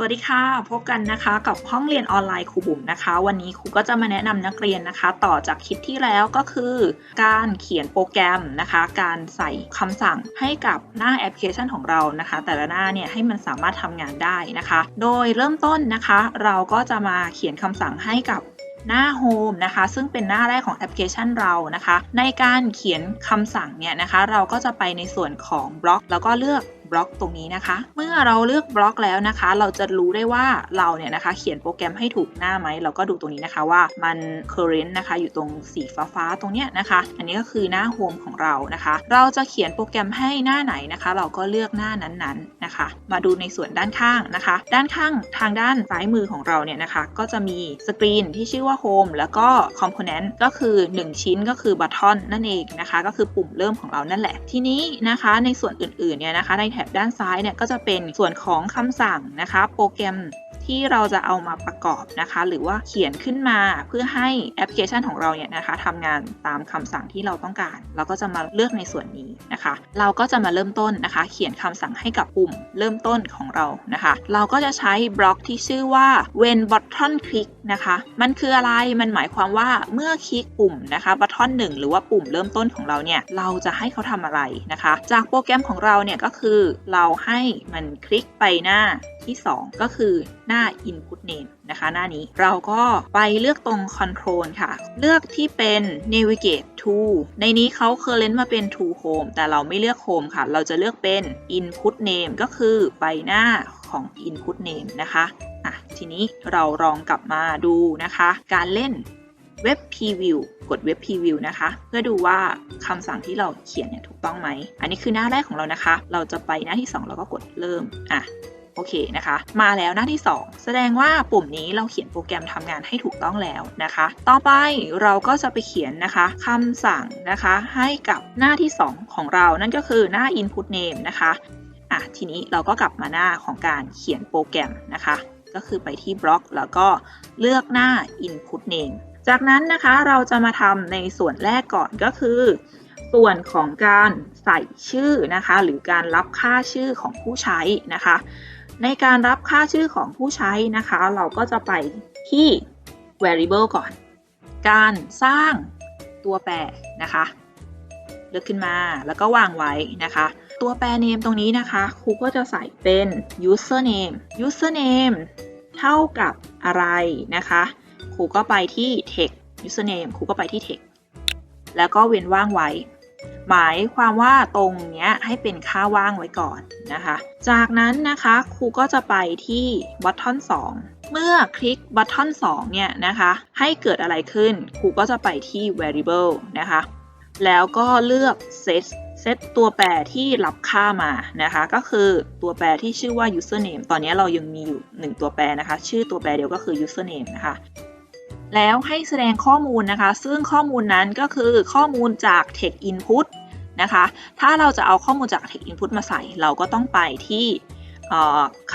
สวัสดีค่ะ พบกันนะคะกับห้องเรียนออนไลน์ครูบุ๋มนะคะ วันนี้ครูก็จะมาแนะนำนักเรียนนะคะ ต่อจากคลิปที่แล้วก็คือ การเขียนโปรแกรมนะคะ การใส่คำสั่งให้กับหน้าแอปพลิเคชันของเรานะคะ แต่ละหน้าเนี่ยให้มันสามารถทำงานได้นะคะ โดยเริ่มต้นนะคะ เราก็จะมาเขียนคำสั่งให้กับหน้า Home นะคะ ซึ่งเป็นหน้าแรกของแอปพลิเคชันเรานะคะ ในการเขียนคำสั่งเนี่ยนะคะ เราก็จะไปในส่วนของบล็อก แล้วก็เลือก บล็อกตรงนี้นะคะ เมื่อเราเลือกบล็อกแล้วนะคะ เราจะรู้ได้ว่าเราเนี่ยนะคะ เขียนโปรแกรมให้ถูกหน้าไหม เราก็ดูตรงนี้นะคะว่ามัน current นะคะ อยู่ตรงสีฟ้าๆตรงเนี้ยนะคะ อันนี้ก็คือหน้า Home ของเรานะคะ เราจะเขียนโปรแกรมให้หน้าไหนนะคะ เราก็เลือกหน้านั้นๆนะคะ มาดูในส่วนด้านข้างนะคะ ด้านข้างทางด้านซ้ายมือของเราเนี่ยนะคะ ก็จะมีสกรีนที่ชื่อว่า Home แล้วก็ Component ก็คือ 1 ชิ้นก็คือ Button นั่นเองนะคะ ก็คือปุ่มเริ่มของเรานั่นแหละ ทีนี้นะคะในส่วนอื่นๆเนี่ยนะคะในแแถบด้านซ้ายเนี่ยก็จะเป็นส่วนของคำสั่งนะคะ โปรแกรม ที่เราจะเอามาประกอบนะคะ หรือว่าเขียนขึ้นมาเพื่อให้แอปพลิเคชันของเราเนี่ยนะคะทำงานตามคำสั่งที่เราต้องการ เราก็จะมาเลือกในส่วนนี้นะคะ เราก็จะมาเริ่มต้นนะคะ เขียนคำสั่งให้กับปุ่มเริ่มต้นของเรานะคะ เราก็จะใช้บล็อกที่ชื่อว่า when button click นะคะ มันคืออะไรมันหมายความว่าเมื่อคลิกปุ่มนะคะ button หนึ่งหรือว่าปุ่มเริ่มต้นของเราเนี่ยเราจะให้เขาทำอะไรนะคะ จากโปรแกรมของเราเนี่ยก็คือเราให้มันคลิกไปหน้าที่ 2 ก็คือหน้าา input name นะคะ หน้านี้เราก็ไปเลือกตรง control ค่ะ เลือกที่เป็น navigate to ในนี้เขา current มาเป็น to home แต่เราไม่เลือก home ค่ะ เราจะเลือกเป็น input name ก็คือใบหน้าของ input name นะคะอะทีนี้เราลองกลับมาดูนะคะ การเล่น Web Preview กด Web Preview นะคะ เพื่อดูว่าคำสั่งที่เราเขียนเนี่ยถูกต้องไหม อันนี้คือหน้าแรกของเรานะคะ เราจะไปหน้าที่2เราก็กดเริ่ม อะ โอเคนะคะ มาแล้วหน้าที่ 2 แสดงว่าปุ่มนี้เราเขียนโปรแกรมทำงานให้ถูกต้องแล้วนะคะ ต่อไปเราก็จะไปเขียนนะคะคำสั่งนะคะ ให้กับหน้าที่ 2 ของเรานั่นก็คือหน้า input name นะคะอะทีนี้เราก็กลับมาหน้าของการเขียนโปรแกรมนะคะ ก็คือไปที่บล็อกแล้วก็เลือกหน้า input name จากนั้นนะคะเราจะมาทำในส่วนแรกก่อนก็คือ ส่วนของการใส่ชื่อนะคะ หรือการรับค่าชื่อของผู้ใช้นะคะ ในการรับค่าชื่อของผู้ใช้นะคะ เราก็จะไปที่ variable ก่อน การสร้างตัวแปรนะคะ เลือกขึ้นมาแล้วก็วางไว้นะคะ ตัวแปร name ตรงนี้นะคะ ครูก็จะใส่เป็น username username เท่ากับอะไรนะคะ ครูก็ไปที่ text username ครูก็ไปที่ text แล้วก็เว้นว่างไว้ หมายความว่าตรงเนี้ยให้เป็นค่าว่างไว้ก่อนนะคะ จากนั้นนะคะครูก็จะไปที่ button 2 เมื่อคลิก button 2 เนี่ยนะคะ ให้เกิดอะไรขึ้นครูก็จะไปที่ variable นะคะ แล้วก็เลือก set set ตัวแปรที่รับค่ามานะคะ ก็คือตัวแปรที่ชื่อว่า username ตอนนี้เรายังมีอยู่ 1 ตัวแปรนะคะ ชื่อตัวแปรเดียวก็คือ username นะคะ แล้วให้แสดงข้อมูลนะคะ ซึ่งข้อมูลนั้นก็คือข้อมูลจาก text input นะคะ ถ้าเราจะเอาข้อมูลจาก text input มาใส่ เราก็ต้องไปที่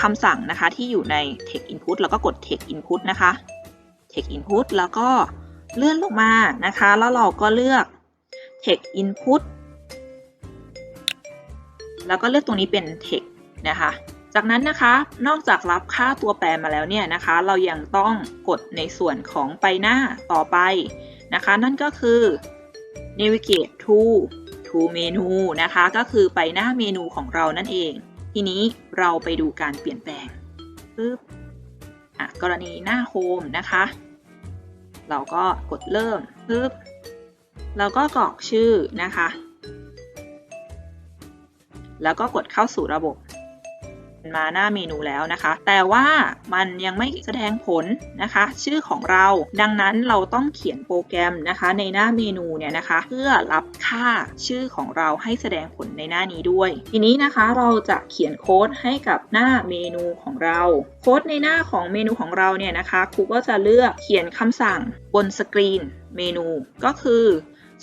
คำสั่งนะคะที่อยู่ใน text input แล้วก็กด text input นะคะ text input แล้วก็เลื่อนลงมานะคะ แล้วเราก็เลือก text input แล้วก็เลือกตรงนี้เป็น text นะคะ จากนั้นนะคะนอกจากรับค่าตัวแปรมาแล้วเนี่ยนะคะ เรายังต้องกดในส่วนของไปหน้าต่อไปนะคะ นั่นก็คือ navigate to to menu นะคะ ก็คือไปหน้าเมนูของเรานั่นเอง ทีนี้เราไปดูการเปลี่ยนแปลงปึ๊บอะกรณีหน้า home นะคะ เราก็กดเริ่มปึ๊บเราก็กรอกชื่อนะคะ แล้วก็กดเข้าสู่ระบบ มาหน้าเมนูแล้วนะคะ แต่ว่ามันยังไม่แสดงผลนะคะ ชื่อของเราดังนั้นเราต้องเขียนโปรแกรมนะคะ ในหน้าเมนูเนี่ยนะคะ เพื่อรับค่าชื่อของเราให้แสดงผลในหน้านี้ด้วย ทีนี้นะคะเราจะเขียนโค้ดให้กับหน้าเมนูของเรา โค้ดในหน้าของเมนูของเราเนี่ยนะคะครูก็จะเลือกเขียนคำสั่งบนสกรีนเมนูก็คือ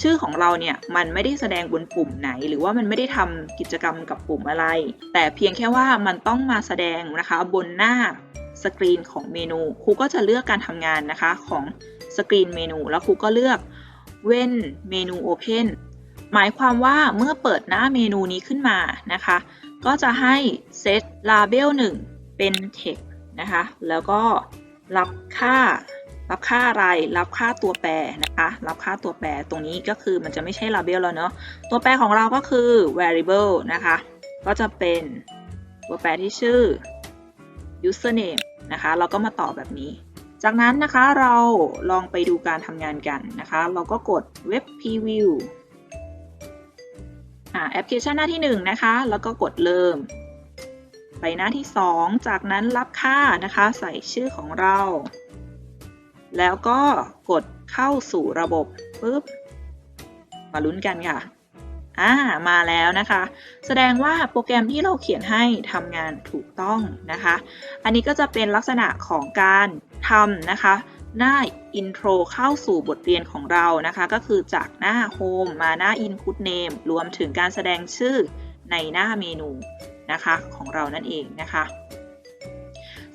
ชื่อของเราเนี่ยมันไม่ได้แสดงบนปุ่มไหน หรือว่ามันไม่ได้ทำกิจกรรมกับปุ่มอะไร แต่เพียงแค่ว่ามันต้องมาแสดงนะคะบนหน้าสกรีนของเมนูครูก็จะเลือกการทำงานนะคะของสกรีนเมนู แล้วครูก็เลือก when เมนู open หมายความว่าเมื่อเปิดหน้าเมนูนี้ขึ้นมานะคะ ก็จะให้ set label 1 เป็น text นะคะ แล้วก็รับค่า รับค่าอะไร รับค่าตัวแปรนะคะ รับค่าตัวแปร ตรงนี้ก็คือมันจะไม่ใช่ label แล้วเนาะ ตัวแปรของเราก็คือ variable นะคะ ก็จะเป็นตัวแปรที่ชื่อ username นะคะ เราก็มาต่อแบบนี้ จากนั้นนะคะเราลองไปดูการทำงานกันนะคะ เราก็กด web preview แอปพลิเคชันหน้าที่ 1 นะคะ แล้วก็กดเริ่ม ไปหน้าที่ 2 จากนั้นรับค่านะคะ ใส่ชื่อของเรา แล้วก็กดเข้าสู่ระบบปุ๊บมาลุ้นกันค่ะอ่ามาแล้วนะคะ แสดงว่าโปรแกรมที่เราเขียนให้ทำงานถูกต้องนะคะ อันนี้ก็จะเป็นลักษณะของการทำนะคะ หน้า intro เข้าสู่บทเรียนของเรานะคะ ก็คือจากหน้า home มาหน้า input name รวมถึงการแสดงชื่อในหน้าเมนูนะคะของเรานั่นเองนะคะ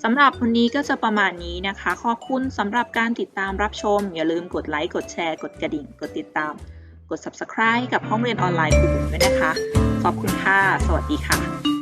สำหรับวันนี้ก็จะประมาณนี้นะคะ ขอบคุณสำหรับการติดตามรับชม อย่าลืมกดไลค์ กดแชร์ กดกระดิ่ง กดติดตาม กด subscribe กับห้องเรียนออนไลน์คุณบุ๋มด้วยนะคะ ขอบคุณค่ะ สวัสดีค่ะ